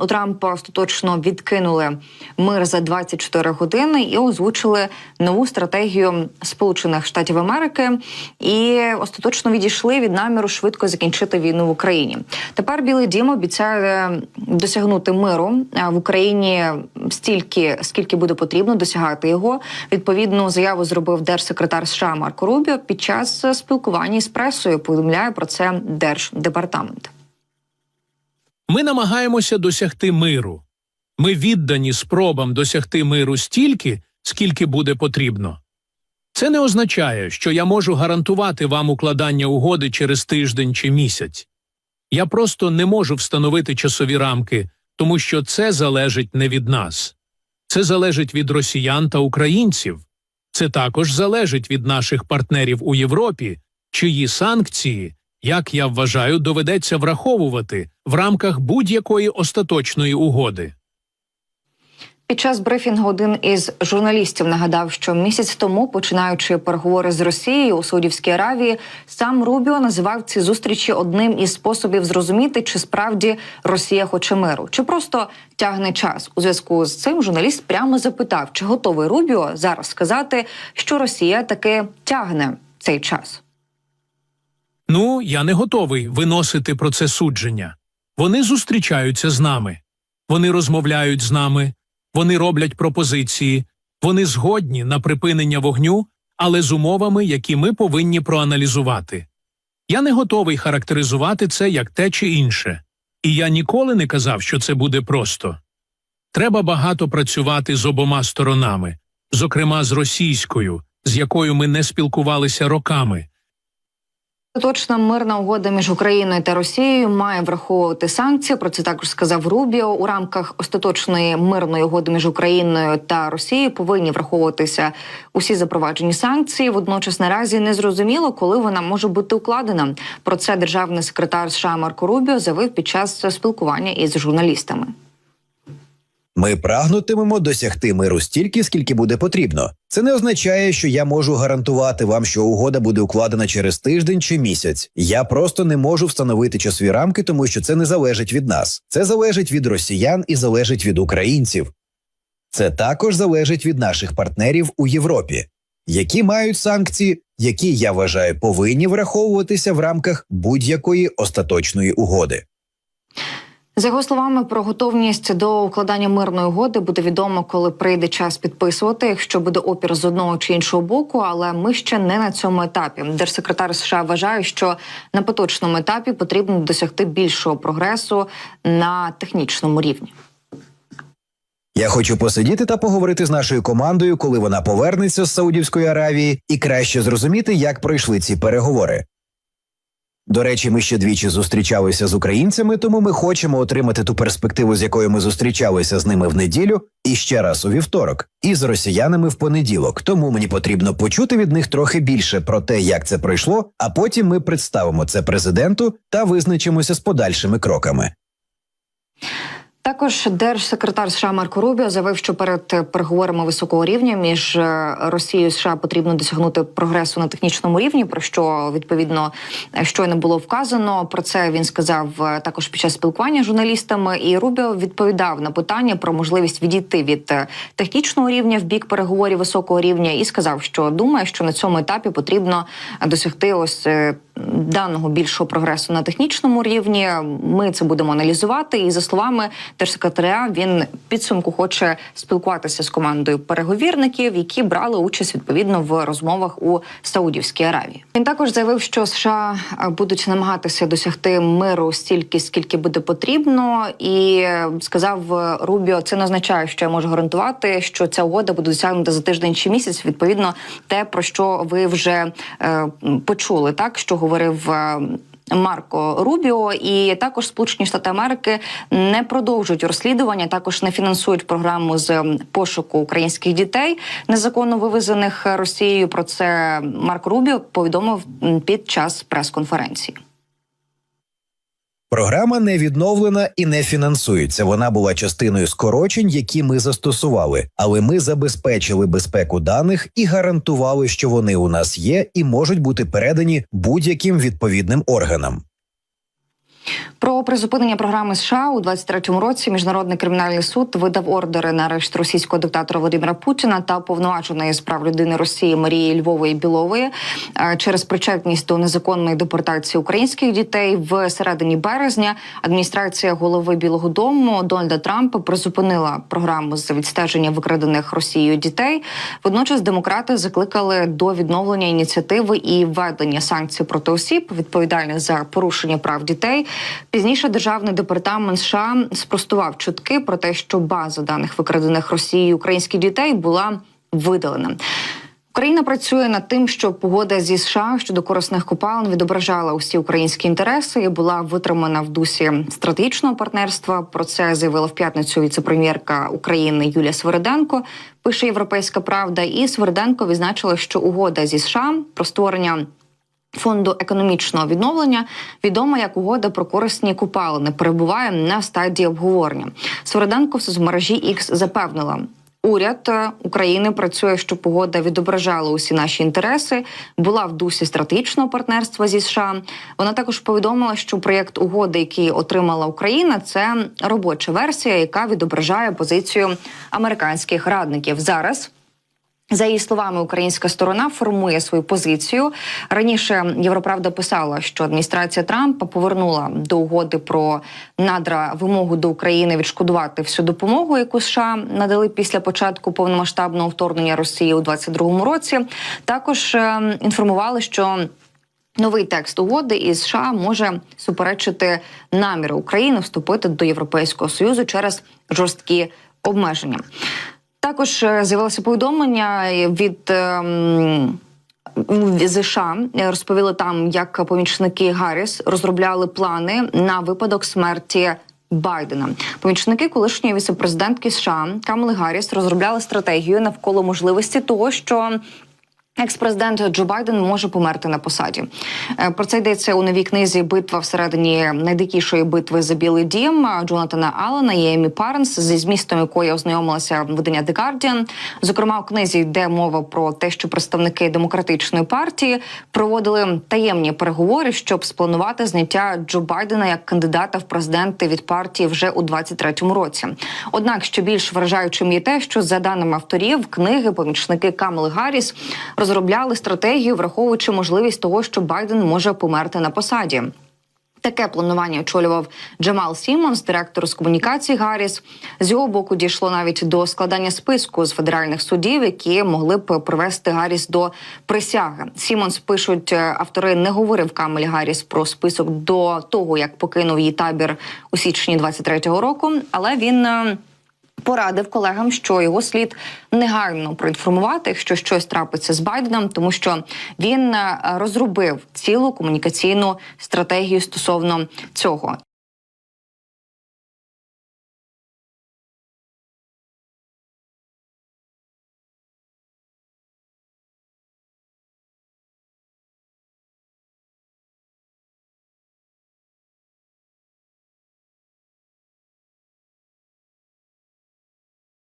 У Трампа остаточно відкинули мир за 24 години і озвучили нову стратегію Сполучених Штатів Америки і остаточно відійшли від наміру швидко закінчити війну в Україні. Тепер Білий Дім обіцяє досягнути миру в Україні стільки, скільки буде потрібно досягати його. Відповідну заяву зробив держсекретар США Марко Рубіо під час спілкування із пресою. Повідомляє про це держдепартамент. Ми намагаємося досягти миру. Ми віддані спробам досягти миру стільки, скільки буде потрібно. Це не означає, що я можу гарантувати вам укладання угоди через тиждень чи місяць. Я просто не можу встановити часові рамки, тому що це залежить не від нас. Це залежить від росіян та українців. Це також залежить від наших партнерів у Європі, чиї санкції, як я вважаю, доведеться враховувати в рамках будь-якої остаточної угоди. Під час брифінгу один із журналістів нагадав, що місяць тому, починаючи переговори з Росією у Саудівській Аравії, сам Рубіо називав ці зустрічі одним із способів зрозуміти, чи справді Росія хоче миру, чи просто тягне час. У зв'язку з цим журналіст прямо запитав, чи готовий Рубіо зараз сказати, що Росія таки тягне цей час. Ну, я не готовий виносити про це судження. Вони зустрічаються з нами, вони розмовляють з нами, вони роблять пропозиції, вони згодні на припинення вогню, але з умовами, які ми повинні проаналізувати. Я не готовий характеризувати це як те чи інше, і я ніколи не казав, що це буде просто. Треба багато працювати з обома сторонами, зокрема з російською, з якою ми не спілкувалися роками. Точна мирна угода між Україною та Росією має враховувати санкції. Про це також сказав Рубіо. У рамках остаточної мирної угоди між Україною та Росією повинні враховуватися усі запроваджені санкції. Водночас наразі не зрозуміло, коли вона може бути укладена. Про це державний секретар США Марко Рубіо заявив під час спілкування із журналістами. Ми прагнутимемо досягти миру стільки, скільки буде потрібно. Це не означає, що я можу гарантувати вам, що угода буде укладена через тиждень чи місяць. Я просто не можу встановити часові рамки, тому що це не залежить від нас. Це залежить від росіян і залежить від українців. Це також залежить від наших партнерів у Європі, які мають санкції, які я вважаю повинні враховуватися в рамках будь-якої остаточної угоди. За його словами, про готовність до укладання мирної угоди буде відомо, коли прийде час підписувати, якщо буде опір з одного чи іншого боку. Але ми ще не на цьому етапі. Держсекретар США вважає, що на поточному етапі потрібно досягти більшого прогресу на технічному рівні. Я хочу посидіти та поговорити з нашою командою, коли вона повернеться з Саудівської Аравії, і краще зрозуміти, як пройшли ці переговори. До речі, ми ще двічі зустрічалися з українцями, тому ми хочемо отримати ту перспективу, з якою ми зустрічалися з ними в неділю, і ще раз у вівторок, і з росіянами в понеділок. Тому мені потрібно почути від них трохи більше про те, як це пройшло, а потім ми представимо це президенту та визначимося з подальшими кроками. Також держсекретар США Марко Рубіо заявив, що перед переговорами високого рівня між е, Росією і США потрібно досягнути прогресу на технічному рівні. Про що відповідно щойно було вказано. Про це він сказав е, також під час спілкування з журналістами. І Рубіо відповідав на питання про можливість відійти від е, технічного рівня в бік переговорів високого рівня, і сказав, що думає, що на цьому етапі потрібно досягти ось даного більшого прогресу на технічному рівні. Ми це будемо аналізувати. І за словами держсекретаря, він підсумку хоче спілкуватися з командою переговірників, які брали участь відповідно в розмовах у Саудівській Аравії. Він також заявив, що США е, будуть намагатися досягти миру стільки, скільки буде потрібно, і е, сказав е, Рубіо, це не означає, що я можу гарантувати, що ця угода буде досягнута за тиждень чи місяць. Відповідно, те про що ви вже е, почули, так що говорив. Марко Рубіо і також Сполучені Штати Америки не продовжують розслідування, також не фінансують програму з пошуку українських дітей, незаконно вивезених Росією. Про це Марко Рубіо повідомив під час прес-конференції. Програма не відновлена і не фінансується. Вона була частиною скорочень, які ми застосували, але ми забезпечили безпеку даних і гарантували, що вони у нас є і можуть бути передані будь-яким відповідним органам. Про призупинення програми США у 23-му році міжнародний кримінальний суд видав ордери на арешт російського диктатора Володимира Путіна та повноваженої з прав людини Росії Марії Львової Білової е, через причетність до незаконної депортації українських дітей в середині березня. Адміністрація голови Білого Дому Дональда Трампа призупинила програму з відстеження викрадених Росією дітей. Водночас демократи закликали до відновлення ініціативи і введення санкцій проти осіб, відповідальних за порушення прав дітей. Пізніше державний департамент США спростував чутки про те, що база даних викрадених Росією українських дітей була видалена. Україна працює над тим, щоб погода зі США щодо корисних копалин відображала усі українські інтереси і була витримана в дусі стратегічного партнерства. Про це заявила в п'ятницю віцепрем'єрка України Юлія Свериденко. Пише Європейська Правда, і Свериденко відзначила, що угода зі США про створення. Фонду економічного відновлення відома як угода про корисні купалини перебуває на стадії обговорення. Свериденко в соцмережі X запевнила. Уряд е, України працює, щоб угода відображала усі наші інтереси, була в дусі стратегічного партнерства зі США. Вона також повідомила, що проєкт угоди, який отримала Україна, це робоча версія, яка відображає позицію американських радників. Зараз за її словами, українська сторона формує свою позицію. Раніше Європравда писала, що адміністрація Трампа повернула до угоди про надра вимогу до України відшкодувати всю допомогу, яку США надали після початку повномасштабного вторгнення Росії у 22-му році. Також е, інформували, що Новий текст угоди із США може суперечити наміру України вступити до Європейського союзу через жорсткі обмеження. Також е, з'явилося повідомлення від. ем, в США розповіли там, як помічники Гарріс розробляли плани на випадок смерті Байдена. Помічники колишньої віцепрезидентки США Камали Гарріс розробляли стратегію навколо можливості того, що Екс-президент Джо Байден може померти на посаді. Е, Про це йдеться у новій книзі Битва всередині найдикішої битви за білий дім Джонатана Аллена і Емі Парнс, зі змістом якої ознайомилася видання The Guardian. Зокрема, у книзі йде мова про те, що представники демократичної партії проводили таємні переговори, щоб спланувати зняття Джо Байдена як кандидата в президенти від партії вже у 23-му році. Однак, що більш вражаючим є те, що за даними авторів книги, помічники Камали Гарріс розробляли стратегію, враховуючи можливість того, що Байден може померти на посаді. Таке планування очолював Джамал Сімонс, директор з комунікації Гарріс. З його боку дійшло навіть до складання списку з федеральних судів, які могли б привести Гарріс до присяги. Сімонс пишуть е, автори, не говорив Камель Гарріс про список до того, як покинув її табір у січні 23-го року, але він. Порадив колегам, що його слід негайно проінформувати, якщо щось трапиться з Байденом, тому що він е, розробив цілу комунікаційну стратегію стосовно цього.